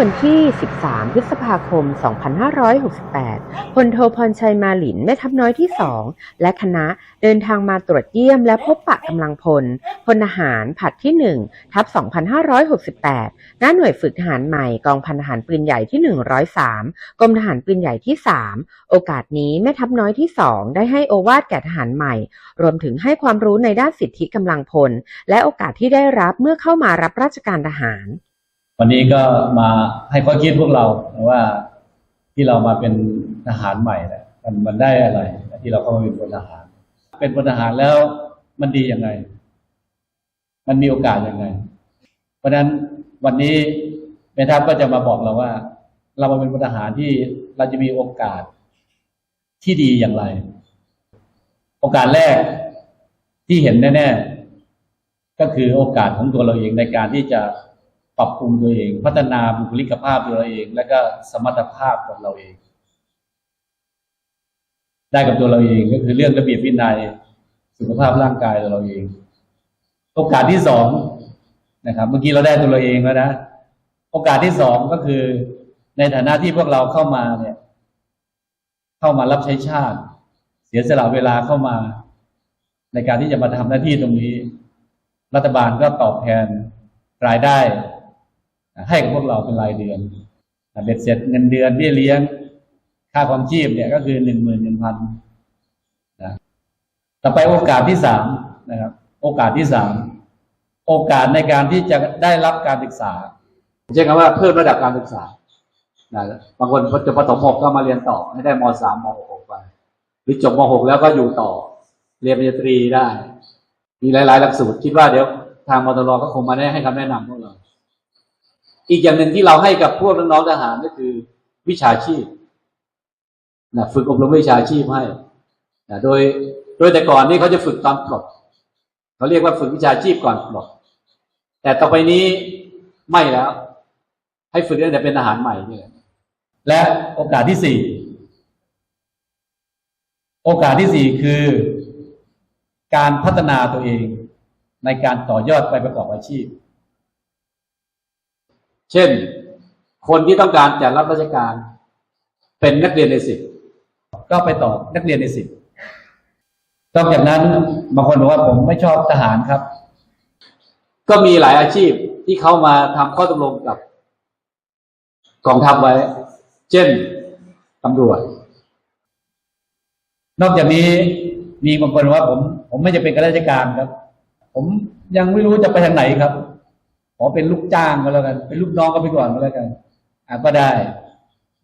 วันที่ 13 พฤษภาคม 2568 พลโทพรชัยมาหลินแม่ทัพน้อยที่ 2 และคณะเดินทางมาตรวจเยี่ยมและพบปะกำลังพล พลทหารผัดที่ 1 ทัพ 2568ณหน่วยฝึกทหารใหม่กองพันทหารปืนใหญ่ที่ 103 กรมทหารปืนใหญ่ที่ 3 โอกาสนี้แม่ทัพน้อยที่ 2 ได้ให้โอวาทแก่ทหารใหม่ รวมถึงให้ความรู้ในด้านสิทธิกำลังพล และโอกาสที่ได้รับเมื่อเข้ามารับราชการทหาร วันนี้ก็มาให้ข้อคิดพวกเราว่าที่เรามาเป็นทหารใหม่เนี่ยมันมันได้อะไร ที่เราเข้ามาเป็นพลทหาร เป็นพลทหารแล้วมันดียังไง มันมีโอกาสยังไง เพราะฉะนั้นวันนี้แม่ทัพก็จะมาบอกเราว่า เรามาเป็นพลทหารที่เราจะมีโอกาสที่ดีอย่างไร โอกาสแรกที่เห็นแน่ ๆ ก็คือโอกาสของตัวเราเองในการที่จะ ปรับปรุงตัวเอง พัฒนาบุคลิกภาพตัวเราเอง และก็สมรรถภาพของเราเอง ได้กับตัวเราเองก็คือเรื่องระเบียบวินัยสุขภาพร่างกายตัวเราเอง โอกาสที่สองนะครับ เมื่อกี้เราได้ตัวเราเองแล้วนะโอกาสที่สองก็คือ ในฐานะที่พวกเราเข้ามาเนี่ย เข้ามารับใช้ชาติ เสียสละเวลาเข้ามา ในการที่จะมาทำหน้าที่ตรงนี้ รัฐบาลก็ตอบแทนรายได้ ให้กับพวกเราเป็นรายเดือนเบ็ดเสร็จเงินเดือนเบี้ยเลี้ยง ค่าความชีพเนี่ยก็คือหนึ่งหมื่นหนึ่งพันนะต่อไปโอกาสที่สามนะครับ โอกาสที่สามโอกาสในการที่จะได้รับการศึกษาใช้คำว่าเพิ่มระดับการศึกษานะบางคนจบประถมหกก็มาเรียนต่อ ให้ได้มสามมหกไปหรือจบมหกแล้วก็อยู่ต่อ เรียนปริญญาตรีได้ มีหลาย ๆ หลักสูตรคิดว่าเดี๋ยวทางมตรก็คงมาได้ให้คำแนะนำพวกเรา อีกอย่างหนึ่งที่เราให้กับพวกน้องๆทหารก็คือ วิชาชีพนะฝึกอบรมวิชาชีพให้นะโดยโดยแต่ก่อนนี่เขาจะฝึกตอนปลดเขาเรียกว่าฝึกวิชาชีพก่อนปลดแต่ต่อไปนี้ไม่แล้ว ให้ฝึกตั้งแต่เป็นทหารใหม่นี่แหละและโอกาสที่สี่โอกาสที่สี่คือการพัฒนาตัวเองในการต่อยอดไปประกอบอาชีพ เช่น คนที่ต้องการจะรับราชการ เป็นนักเรียนในสิบก็ไปต่อนักเรียนในสิบนอกจากนั้นบางคนบอกว่าผมไม่ชอบทหารครับ ก็มีหลายอาชีพที่เขามาทำข้อตกลงกับกองทัพไว้ เช่นตำรวจ นอกจากนี้มีบางคนว่าผม ผมไม่จะเป็นข้าราชการครับ ผมยังไม่รู้จะไปทางไหนครับ ขอเป็นลูกจ้างก็แล้วกัน เป็นลูกน้องก็ไปก่อนก็แล้วกันอะก็ได้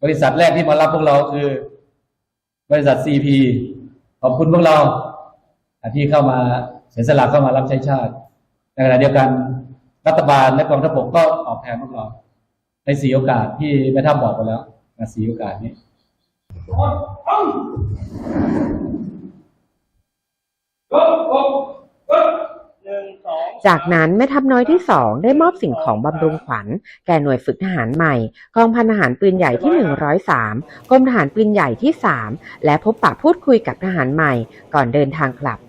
บริษัทแรกที่มารับพวกเราคือ บริษัทซีพีขอบคุณพวกเราที่เข้ามาเสียสละเข้ามารับใช้ชาติในขณะเดียวกันรัฐบาลและกองทัพบกก็ตอบแทนพวกเราในสี่โอกาสที่แม่ทัพบอกไปแล้วนะสี่โอกาสนี้ จากนั้นแม่ทัพน้อยที่สองได้มอบสิ่งของบำรุงขวัญ แก่หน่วยฝึกทหารใหม่ กองพันทหารปืนใหญ่ที่ 103กรมทหารปืนใหญ่ที่ 3 และพบปะพูดคุยกับทหารใหม่ ก่อนเดินทางกลับ